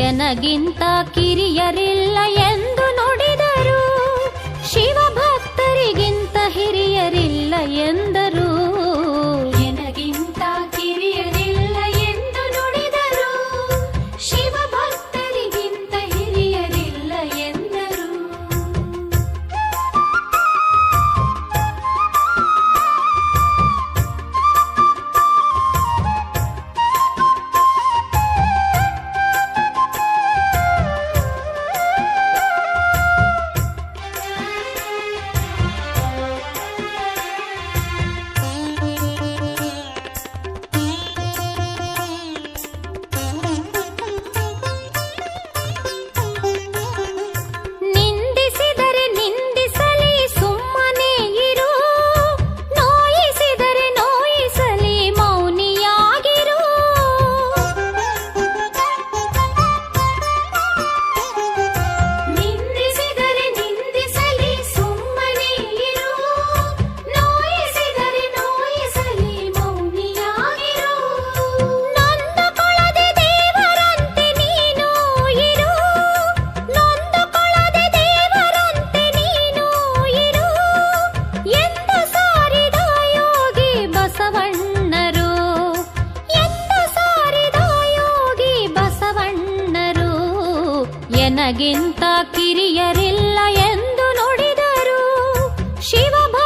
ಎನಗಿಂತ ಕಿರಿಯರಿಲ್ಲ ಎಂದು ನನಗಿಂತ ಕಿರಿಯರಿಲ್ಲ ಎಂದು ನೋಡಿದರು ಶಿವಭ